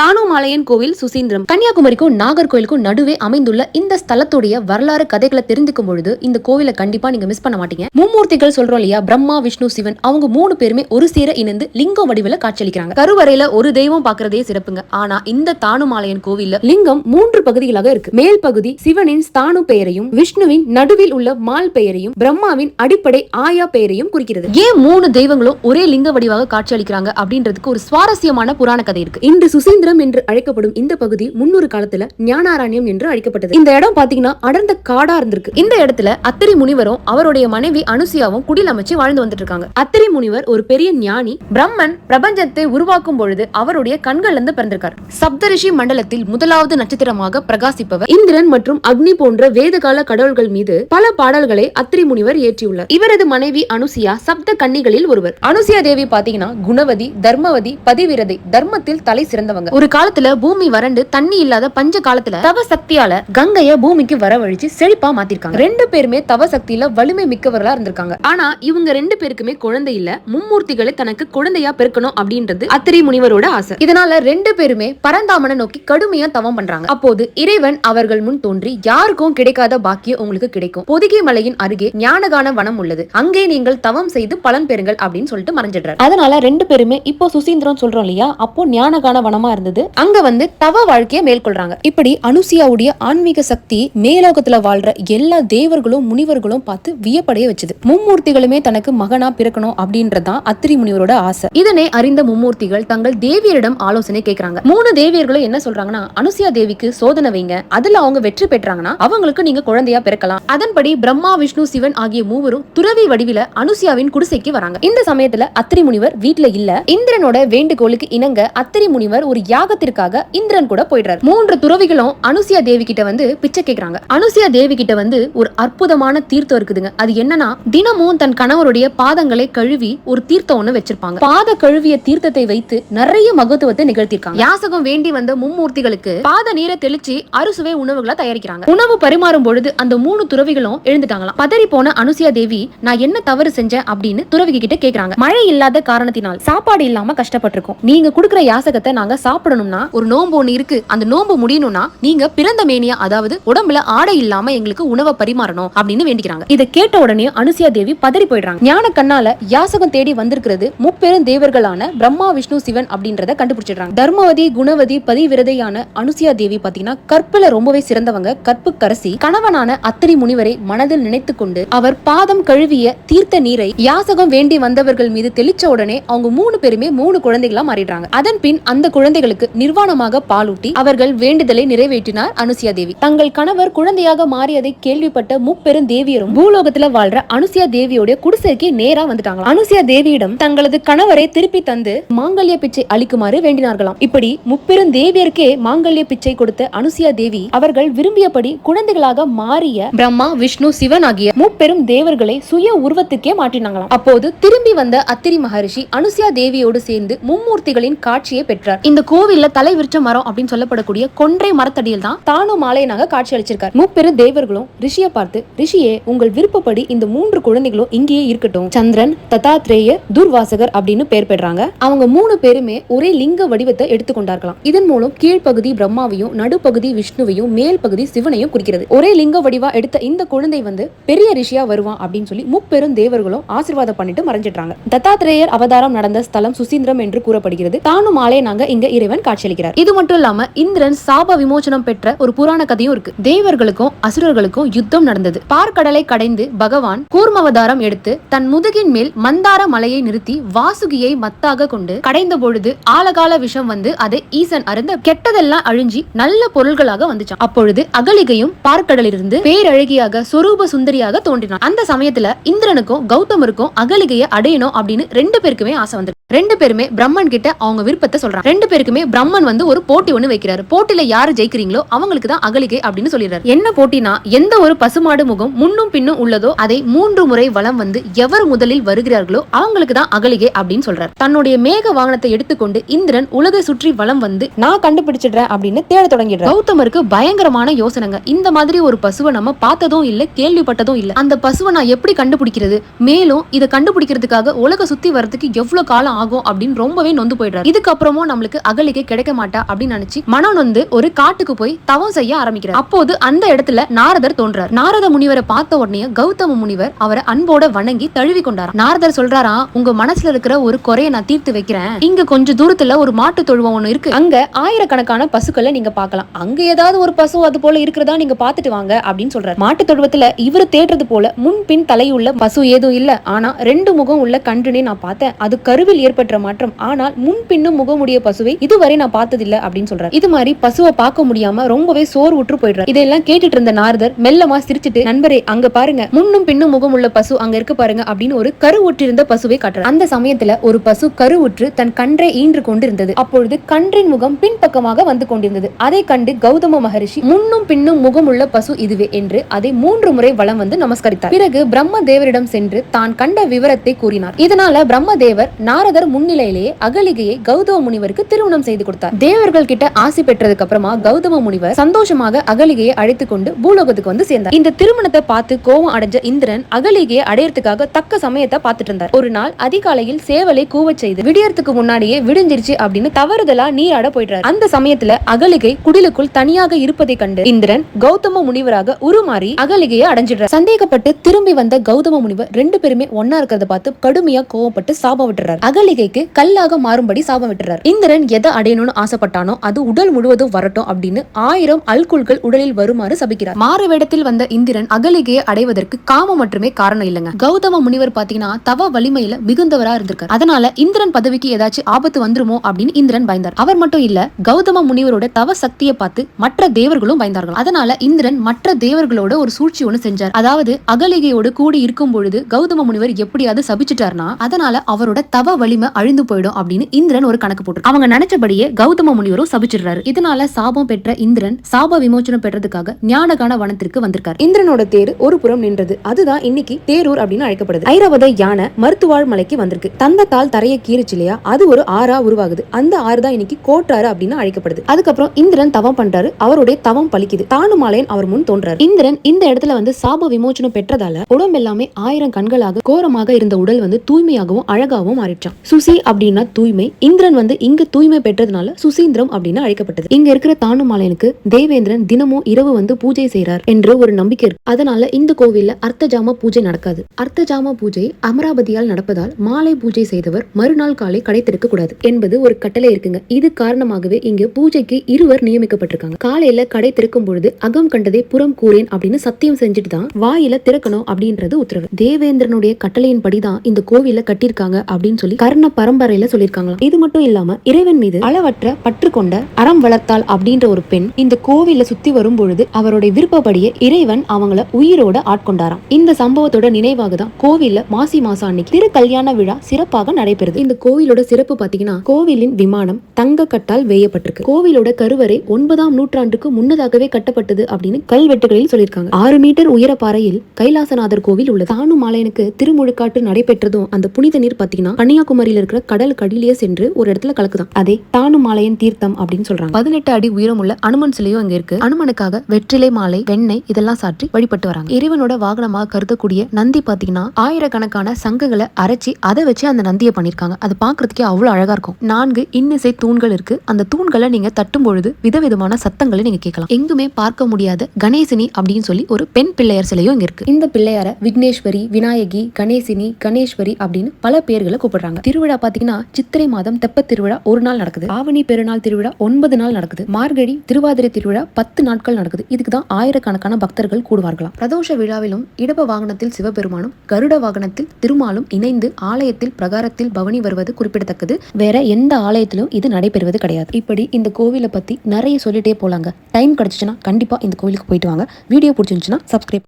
தானுமாலையன் கோவில் சுசீந்திரம். கன்னியாகுமரிக்கும் நாகர்கோயிலுக்கும் நடுவே அமைந்துள்ள இந்த ஸ்தலத்துடைய வரலாறு கதைகளை தெரிந்துக்கும் பொழுது இந்த கோவிலை கண்டிப்பா நீங்க மிஸ் பண்ண மாட்டீங்க. மும்மூர்த்திகள் சொல்றோம் இல்லையா? பிரம்மா விஷ்ணு சிவன் அவங்க மூணு பேருமே ஒரு சேர இணைந்து லிங்கம் வடிவில காட்சியளிக்கிறாங்க. கருவறையில ஒரு தெய்வம் பாக்குறதே சிறப்புங்க. ஆனா இந்த தானுமாலையன் கோவில்ல லிங்கம் மூன்று பகுதிகளாக இருக்கு. மேல் பகுதி சிவனின் ஸ்தானு பெயரையும் விஷ்ணுவின் நடுவில் உள்ள மால் பெயரையும் பிரம்மாவின் அடிப்படை ஆயா பெயரையும் குறிக்கிறது. ஏன் மூணு தெய்வங்களும் ஒரே லிங்க வடிவாக காட்சியளிக்கிறாங்க அப்படின்றதுக்கு ஒரு சுவாரஸ்யமான புராண கதை இருக்கு. இன்று புரம் என்று அழைக்கப்படும் இந்த பகுதி முன்னொரு காலத்துல ஞானாரண்யம் என்று அழைக்கப்பட்டது. இந்த இடம் பாத்தீங்கன்னா அடர்ந்த காடா இருந்திருக்கு. இந்த இடத்துல அத்திரி முனிவரும் அவருடைய மனைவி அனுசியாவும் குடில் அமைச்சு வாழ்ந்து வந்துட்டு இருக்காங்க. அத்திரி முனிவர் ஒரு பெரிய ஞானி பிரம்மன் பிரபஞ்சத்தை உருவாக்கும் பொழுது அவருடைய கண்கள் இருந்து பிறந்திருக்கார். சப்தரிஷி மண்டலத்தில் முதலாவது நட்சத்திரமாக பிரகாசிப்பவர் இந்திரன் மற்றும் அக்னி போன்ற வேதகால கடவுள்கள் மீது பல பாடல்களை அத்திரி முனிவர் ஏற்றியுள்ளார் இவரது மனைவி அனுசியா சப்த கன்னிகளில் ஒருவர். அனுசியா தேவி பாத்தீங்கன்னா குணவதி தர்மவதி பதிவிரதை தர்மத்தில் தலை சிறந்தவங்க. ஒரு காலத்துல பூமி வறண்டு தண்ணி இல்லாத பஞ்ச காலத்துல தவ சக்தியால கங்கைய பூமிக்கு வரவழிச்சு செழிப்பா மாத்திருக்காங்க. ரெண்டு பேருமே தவ சக்தியில வலிமை மிக்கவர்களா இருந்திருக்காங்க. ஆனா இவங்க ரெண்டு பேருக்குமே குழந்தை இல்ல. மும்மூர்த்திகளை தனக்கு குழந்தையா பெருக்கணும் அப்படின்றது அத்திரி முனிவரோட ஆசை. இதனால ரெண்டு பேருமே பரந்தாமனை நோக்கி கடுமையா தவம் பண்றாங்க. அப்போது இறைவன் அவர்கள் முன் தோன்றி யாருக்கும் கிடைக்காத பாக்கியம் உங்களுக்கு கிடைக்கும். பொதிகை மலையின் அருகே ஞானகான வனம் உள்ளது. அங்கே நீங்கள் தவம் செய்து பலன் பெறுங்கள் அப்படின்னு சொல்லிட்டு மறைஞ்சிடுறாரு. அதனால ரெண்டு பேருமே இப்போ சுசீந்திரம் சொல்றோம் இல்லையா? அப்போ ஞானகான வனமா இருந்தது. அங்க வந்து தவ வாழ்க்கையை மேற்கொள்றாங்க. இப்படி அனுசியாவுடைய ஆன்மீக சக்தி மேலோகத்துல வாழ்ற எல்லா தேவர்களும் முனிவர்களும் பார்த்து வியப்படைய வச்சது. மும்மூர்த்திகளுமே தனக்கு மகனா பிறக்கணும் அப்படின்றதான் அத்திரி முனிவரோட ஆசை. இதனை அறிந்த மும்மூர்த்திகள் தங்கள் தேவியரிடம் ஆலோசனை கேட்கறாங்க மூணு தேவியர்களும் என்ன சொல்றாங்கன்னா அனுசியா தேவிக்கு சோதனை வைங்க. அதுல அவங்க வெற்றி பெற்றாங்கன்னா அவங்களுக்கு நீங்க குழந்தையா பிறக்கலாம். அதன்படி பிரம்மா விஷ்ணு சிவன் ஆகிய மூவரும் துறவி வடிவில அனுசியாவின் குடிசைக்கு வராங்க. இந்த சமயத்துல அத்திரி முனிவர் வீட்டுல இல்ல. இந்திரனோட வேண்டுகோளுக்கு இணங்க அத்திரி முனிவர் ஒரு யாகத்திற்காக இந்திரன் கூட போயிடுறாரு. மூன்று துறவிகளும் அனுசியா தேவி கிட்ட வந்து பிச்சை கேக்குறாங்க. அனுசியா தேவி கிட்ட வந்து ஒரு அற்புதமான தீர்த்தம் இருக்குதுங்க. அது என்னன்னா தினமும் தன் கணவருடைய பாதங்களை கழுவி ஒரு தீர்த்தம் ஒண்ணு வச்சிருப்பாங்க. பாத கழுவிய தீர்த்தத்தை வைத்து நிறைய மகத்துவத்தை நிகழ்த்திருக்காங்க யாசகம் வேண்டி வந்த மும்மூர்த்திகளுக்கு பாத நீரை தெளிச்சு அறுசுவை உணவுகளை தயாரிக்கிறாங்க. உணவு பரிமாறும் பொழுது அந்த மூணு துறவிகளும் எழுந்துட்டாங்களாம். பதறி போன அனுசியா தேவி நான் என்ன தவறு செஞ்சேன்? அப்படின்னு துறவி கிட்ட கேக்குறாங்க. மழை இல்லாத காரணத்தினால் சாப்பாடு இல்லாம கஷ்டப்பட்டிருக்கோம். நீங்க குடுக்கிற யாசகத்தை நாங்க சாப்பிடணும்னா ஒரு நோன்பு ஒண்ணு இருக்கு. அந்த நோம்பு முடியணும்னா நீங்க பிறந்த மேனியா அதாவது உடம்புல ஆடை இல்லாம எங்களுக்கு உணவை பரிமாறணும் அப்படின்னு வேண்டிக்கிறாங்க. இதை கேட்ட உடனே அனுசியா தேவி பதறி போயிடுறாங்க. ஞான கண்ணால யாசகம் தேடி வந்திருக்கிறது முப்பெரும் தேவர்களான பிரம்மா விஷ்ணு சிவன் அப்படின்றத கண்டுபிடிச்சிடுறாங்க. தர்மவதி குணவதி பதிவிரதையான அனுசியா தேவி பாத்தீங்கன்னா கற்புல ரொம்பவே சிறந்தவங்க. கற்பு கரசி கணவனான அத்தனை முனிவரை மனதில் நினைத்து கொண்டு அவர் பாதம் கழுவிய தீர்த்த நீரை யாசகம் வேண்டி வந்தவர்கள் மீது தெளிச்ச உடனே அவங்க மூணு பேருமே மூணு குழந்தைகளா மாறிடுறாங்க. அதன் பின் அந்த குழந்தைகள் குழந்தைகளுக்கு நிர்வாணமாக பாலூட்டி அவர்கள் வேண்டுதலை நிறைவேற்றினார் அனுசியா தேவி தங்கள் கணவர் குழந்தையாக மாறியதை கேள்விப்பட்ட முப்பெரும் தேவியரும் பூலோகத்துல வாழ்ற அனுசியா தேவியோட குடிசைக்கு நேரா வந்துட்டாங்க அனுசியா தேவியிடம் தங்களது கணவரை திருப்பி தந்து மாங்கல்ய பிச்சை அளிக்குமாறு வேண்டினார்களாம். இப்படி முப்பெரும் தேவியருக்கே மாங்கல்ய பிச்சை கொடுத்த அனுசியா தேவி அவர்கள் விரும்பியபடி குழந்தைகளாக மாறிய பிரம்மா விஷ்ணு சிவன் ஆகிய முப்பெரும் தேவர்களை சுய உருவத்துக்கே மாற்றினாங்களாம். அப்போது திரும்பி வந்த அத்திரி மகரிஷி அனுசியா தேவியோடு சேர்ந்து மும்மூர்த்திகளின் காட்சியை பெற்றார். இந்த கோவில்ல தலை விரிச்ச மரம் அப்படின்னு சொல்லப்படக்கூடிய கொன்றை மரத்தடியில் தான் தானும் மாலையனாக காட்சி அளிச்சிருக்காரு. முப்பெரு தேவர்களும் ரிஷியை பார்த்து ரிஷியே உங்கள் விருப்பப்படி இந்த மூன்று குழந்தைகளும் இங்கேயே இருக்கட்டும். சந்திரன் தத்தாத்ரேய துர்வாசகர் அப்படின்னு பேர் பெறாங்க. அவங்க மூணு பேருமே ஒரே லிங்க வடிவத்தை எடுத்துக்கொண்டார்களாம் இதன் மூலம் கீழ்ப்பகுதி பிரம்மாவையும் நடுப்பகுதி விஷ்ணுவையும் மேல் பகுதி சிவனையும் குறிக்கிறது. ஒரே லிங்க வடிவா எடுத்த இந்த குழந்தை வந்து பெரிய ரிஷியா வருவான் அப்படின்னு சொல்லி முப்பெரும் தேவர்களும் ஆசீர்வாதம் பண்ணிட்டு மறைஞ்சிட்டாங்க தத்தாத்ரேயர் அவதாரம் நடந்த ஸ்தலம் சுசீந்திரம் என்று கூறப்படுகிறது. தானும் ஆலயனாக இங்க இறைவன் காட்சியளிக்கிறார். இது மட்டும் இல்லாம இந்திரன் சாப விமோசனம் பெற்ற ஒரு புராண கதையும் இருக்கு. தேவர்களுக்கும் அசுரர்களுக்கும் யுத்தம் நடந்தது. பார்க்கடலை கடைந்து பகவான் கூர்மவதாரம் எடுத்து தன் முதுகின் மேல் மந்தார மலையை நிறுத்தி வாசுகியை மத்தாக கொண்டு கடைந்த பொழுது ஆலகால விஷம் வந்து அதை ஈசன் அருந்த கெட்டதெல்லாம் அழிஞ்சி நல்ல பொருள்களாக வந்துச்சான். அப்பொழுது அகலிகையும் பார்க்கடலிருந்து பேரழகியாக சொரூப சுந்தரியாக தோன்றினான். அந்த சமயத்துல இந்திரனுக்கும் கௌதமருக்கும் அகலிகையை அடையணும் அப்படின்னு ரெண்டு பேருக்குமே ஆசை வந்து ரெண்டு பேருமே பிரம்மன் கிட்ட அவங்க விருப்பத்தை சொல்றாங்க. ரெண்டு பேருக்குமே பிரம்மன் வந்து ஒரு போட்டி ஒண்ணு வைக்கிறாரு. போட்டியில யாரு ஜெயிக்கிறீங்களோ அவங்களுக்கு தான் அகலிகை அப்படின்னு சொல்லிடுறாரு. என்ன போட்டினா எந்த ஒரு பசுமாடு முகம் முன்னும் பின்னும் உள்ளதோ அதை மூன்று முறை வளம் வந்து எவர் முதலில் வருகிறார்களோ அவங்களுக்கு தான் அகலிகை அப்படின்னு சொல்றாரு. தன்னுடைய மேக வாகனத்தை எடுத்துக்கொண்டு இந்திரன் உலகை சுற்றி வளம் வந்து நான் கண்டுபிடிச்சிடுறேன் அப்படின்னு தேட தொடங்கிடுறேன் கௌதமருக்கு பயங்கரமான யோசனைங்க. இந்த மாதிரி ஒரு பசுவை நம்ம பார்த்ததும் இல்ல கேள்விப்பட்டதும் இல்ல. அந்த பசுவை நான் எப்படி கண்டுபிடிக்கிறது? மேலும் இதை கண்டுபிடிக்கிறதுக்காக உலக சுத்தி வரதுக்கு எவ்வளவு காலம் ஆகும் அப்படின்னு ரொம்பவே நொந்து போயிடுறாரு. இதுக்கப்புறமும் நம்மளுக்கு அகலிகை கிடைக்க மாட்டா அப்படின்னு நினைச்சு மனம் வந்து ஒரு காட்டுக்கு போய் தவம் செய்ய ஆரம்பிக்கிறார். அப்போது அந்த இடத்துல நாரதர் தோன்றார். நாரத முனிவரை பார்த்த உடனே கௌதம முனிவர் அவரை அன்போட வணங்கி தழுவி கொண்டார் நாரதர் சொல்றாரா உங்க மனசுல இருக்கிற ஒரு குறைய நான் தீர்த்து வைக்கிறேன். இங்க கொஞ்ச தூரத்துல ஒரு மாட்டு தொழுவம் ஒண்ணு இருக்கு. அங்க ஆயிரக்கணக்கான பசுக்களை நீங்க பார்க்கலாம். அங்க ஏதாவது ஒரு பசு அது போல இருக்கிறதா நீங்க பாத்துட்டு வாங்க அப்படின்னு சொல்றாரு. மாட்டு தொழுவத்துல இவர் தேடுறது போல முன்பின் தலையுள்ள பசு ஏதும் இல்ல. ஆனா ரெண்டு முகம் உள்ள கன்றுனே நான் பார்த்தேன். அது கருவில் ஏற்பட்ட மாற்றம். ஆனால் முன்பின்னும் முகமுடிய பசுவை இதுவரை நான் பார்த்ததில்ல அப்படின்னு சொல்றாரு. இது மாதிரி பசுவை பார்க்க முடியாம ரொம்பவே சோர் உற்று போயிடுறாரு. இதெல்லாம் கேட்டுட்டு இருந்த நாரதர் மெல்லமா சிரிச்சிட்டு நண்பரே அங்க பாருங்க. முன்னும் பின்னும் முகம் உள்ள பசு அங்க இருக்கு பாருங்க அப்படின்னு ஒரு கரு உற்றிருந்த பசுவை காட்டுறாரு. அந்த சமயத்துல ஒரு பசு கரு உற்று தன் கன்றை ஈன்று கொண்டிருந்தது. அப்பொழுது கன்றின் முகம் பின்பக்கமாக வந்து கொண்டிருந்தது. அதை கண்டு கௌதம மகரிஷி முன்னும் பின்னும் முகம் உள்ள பசு இதுவே என்று அதை மூன்று முறை வளம் வந்து நமஸ்கரித்தார். பிறகு பிரம்ம தேவரிடம் சென்று தான் கண்ட விவரத்தை கூறினார். இதனால பிரம்ம தேவர் நாரதர் முன்னிலையிலேயே அகலிகையை கௌதம முனிவருக்கு திருமணம் செய்து கொடுத்தார். தேவர்கள் கிட்ட ஆசி பெற்றதுக்கு அப்புறமா கௌதம முனிவர் சந்தோஷமாக அகலிகையை அழைத்துக் கொண்டு பூலோகத்துக்கு வந்து சேர்ந்தார். இந்த திருமணத்தை பார்த்து கோவம் அடைஞ்ச இந்திரன் அகலிகையை அடையறதுக்காக தக்க சமயத்தை பார்த்துட்டு இருந்தார். ஒரு நாள் அதிகாலையில் சேவலை கூவ செய்து விடியறதுக்கு முன்னாடியே விடிஞ்சிருச்சு அப்படின்னு தவறுதலா நீராட போயிட்டார் அந்த சமயத்துல அகலிகை குடிலுக்குள் தனியாக இருப்பதை கண்டு இந்திரன் கௌதம முனிவராக உருமாறி அகலிகையை அடைஞ்சிடுறார். சந்தேகப்பட்டு திரும்பி வந்த கௌதம முனிவர் ரெண்டு பேருமே ஒன்னா இருக்கிறத பார்த்து கடுமையா கோவப்பட்டு சாப விட்டுறாரு. அகலிகைக்கு கல்லாக மாறும்படி சாபம் விட்டுறார். இந்திரன் எதை அடையணும்னு ஆசைப்பட்டானோ அது உடல் முழுவதும் வரட்டும் அப்படின்னு ஆயிரம் அல்குல்கள் உடலில் வருமாறு சபிக்கிறார். மாறு வேடத்தில் வந்த இந்திரன் அகலிகையை அடைவதற்கு காமம் மட்டுமே காரணம் இல்லைங்க. கௌதம முனிவர் பாத்தீங்கன்னா தவ வலிமையில மிகுந்தவரா இருந்திருக்காரு. அதனால இந்திரன் பதவிக்கு ஏதாச்சும் ஆபத்து வந்துருமோ அப்படின்னு இந்திரன் பயந்தார். அவர் மட்டும் இல்ல கௌதம முனிவரோட தவ சக்தியை பார்த்து மற்ற தேவர்களும் பயந்தார்கள். அதனால இந்திரன் மற்ற தேவர்களோட ஒரு சூழ்ச்சி ஒன்று செஞ்சார். அதாவது அகலிகையோடு கூடி இருக்கும் பொழுது கௌதம முனிவர் எப்படியாவது சபிச்சிட்டார்னா அதனால அவரோட தவ வலிமை அழிந்து போயிடும் அப்படின்னு இந்திரன் ஒரு கணக்கு போட்டு அவங்க நினைச்சபடியே கௌதம முனிவரும் சபிச்சிடுறாரு. இதனால சாபம் பெற்ற இந்திரன் சாப விமோச்சனம் பெற்றதுக்காக ஞானகான வனத்திற்கு வந்திருக்கார். இந்திரனோட தேர் ஒரு புறம் நின்றது. அதுதான் இன்னைக்கு தேரூர் அப்படின்னு அழைக்கப்படுது. ஐராவத யானை மருத்துவாழ் மலைக்கு வந்திருக்கு. தந்தத்தால் தரைய கீறிச்சு இல்லையா? அது ஒரு ஆறா உருவாகுது. அந்த ஆறு தான் இன்னைக்கு கோட்டாறு அப்படின்னு அழைக்கப்படுது. அதுக்கப்புறம் இந்திரன் தவம் பண்றாரு. அவருடைய தவம் பலிக்குது. தானுமாலையன் அவர் முன் தோன்றாரு. இந்திரன் இந்த இடத்துல வந்து சாப விமோச்சனம் பெற்றதால உடம்பு எல்லாமே ஆயிரம் கண்களாக கோரமாக இருந்த உடல் வந்து தூய்மையாகவும் அழகாகவும் மாறிடுச்சான் சுசி அப்படின்னா தூய்மை. இந்திரன் வந்து இங்க தூய்மை பெற்றதுனால சுசீந்திரம் அப்படின்னு அழைக்கப்பட்டது. இங்க இருக்கிற தானுமாலையனுக்கு தேவேந்திரன் தினமும் இரவு வந்து பூஜை செய்யறார் என்று ஒரு நம்பிக்கை இருக்கு. அதனால இந்த கோவில்ல அர்த்தஜாம பூஜை நடக்காது. அர்த்தஜாம பூஜை அமராவதியால் நடப்பதால் மாலை பூஜை செய்தவர் மறுநாள் காலை கடை திறக்க கூடாது என்பது ஒரு கட்டளை இருக்குங்க. இது காரணமாகவே இங்க பூஜைக்கு இருவர் நியமிக்கப்பட்டிருக்காங்க. காலையில கடை திறக்கும் பொழுது அகம் கண்டதை புறம் கூறேன் அப்படின்னு சத்தியம் செஞ்சுட்டு தான் வாயில திறக்கணும் அப்படின்றது உத்தரவு. தேவேந்திரனுடைய கட்டளையின் படிதான் இந்த கோவில கட்டியிருக்காங்க அப்படின்னு சொல்லி வர்ண பரம்பரையில சொல்லியிருக்காங்களாம். இது மட்டும் இல்லாம இறைவன் மீது அளவற்ற பற்று கொண்ட அறம் வளர்த்தாள் அப்படின்ற ஒரு பெண் இந்த கோவில சுத்தி வரும் பொழுது அவருடைய விருப்பப்படியே இறைவன் அவங்கள உயிரோட ஆட்கொண்டாராம். இந்த சம்பவத்தோட நினைவாக தான் கோவில்ல மாசி மாசம் அன்னைக்கு திரு கல்யாண விழா சிறப்பாக நடைபெறுது. இந்த கோவிலோட சிறப்பு பாத்தீங்கன்னா கோவிலின் விமானம் தங்க கட்டால் வேயப்பட்டிருக்கு. கோவிலோட கருவறை ஒன்பதாம் நூற்றாண்டுக்கு முன்னதாகவே கட்டப்பட்டது அப்படின்னு கல்வெட்டுகளில் சொல்லியிருக்காங்க. ஆறு மீட்டர் உயர பாறையில் கைலாசநாதர் கோவில் உள்ளது. தானு மாலையனுக்கு திருமுழுக்காட்டு நடைபெற்றதும் அந்த புனித நீர் பாத்தீங்கன்னா கன்னியாகுமரியில இருக்கிற கடல் கடிலேயே சென்று ஒரு இடத்துல கலக்குதான். அதே தானு மாலையன் தீர்த்தம் அப்படின்னு சொல்றாங்க. பதினெட்டு அடி உயரமுள்ள அனுமன் சிலையும் அங்க இருக்கு. அனுமனுக்காக வெற்றிலை மாலை வெண்ணெய் இதெல்லாம் சாற்றி வழிபட்டு வராங்க. இறைவனோட வாகனமாக கருதக்கூடிய நந்தி பாத்தீங்கன்னா ஆயிரக்கணக்கான சங்குகளை அரைச்சி அதை வச்சு அந்த நந்தியை பண்ணிருக்காங்க. அது பாக்குறதுக்கே அவ்வளவு அழகா இருக்கும். நான்கு இன்னிசை தூண்கள் இருக்கு. அந்த தூண்களை நீங்க தட்டும் பொழுது விதவிதமான சத்தங்களை நீங்க கேட்கலாம். எங்குமே பார்க்க முடியாத கணேசினி அப்படின்னு சொல்லி ஒரு பெண் பிள்ளையார் சிலையும் இங்க இருக்கு. இந்த பிள்ளையார விக்னேஸ்வரி விநாயகி கணேசினி கணேஸ்வரி அப்படின்னு பல பேர்களை கூப்பிடுறாங்க. திருவிழா பாத்தீங்கன்னா சித்திரை மாதம் தெப்ப திருவிழா ஒரு நாள் நடக்குது. ஆவணி பெருநாள் திருவிழா ஒன்பது நாள் நடக்குது. மார்கழி திருவாதிரை திருவிழா பத்து நாட்கள் நடக்குது. இதுக்கு தான் ஆயிரக்கணக்கான பக்தர்கள் கூடுவார்களாம். பிரதோஷ விழாவிலும் இடப வாகனத்தில் சிவபெருமானும் கருட வாகனத்தில் திருமாலும் இணைந்து ஆலயத்தில் பிரகாரத்தில் பவனி வருவது குறிப்பிடத்தக்கது. வேற எந்த ஆலயத்திலும் இது நடைபெறுவது கிடையாது. இப்படி இந்த கோவிலை பத்தி நிறைய சொல்லிட்டே போலாங்க. டைம் கிடைச்சிச்சுன்னா கண்டிப்பா இந்த கோவிலுக்கு போயிட்டு வாங்க. வீடியோ பிடிச்சிருந்துச்சுன்னா சப்ஸ்கிரைப்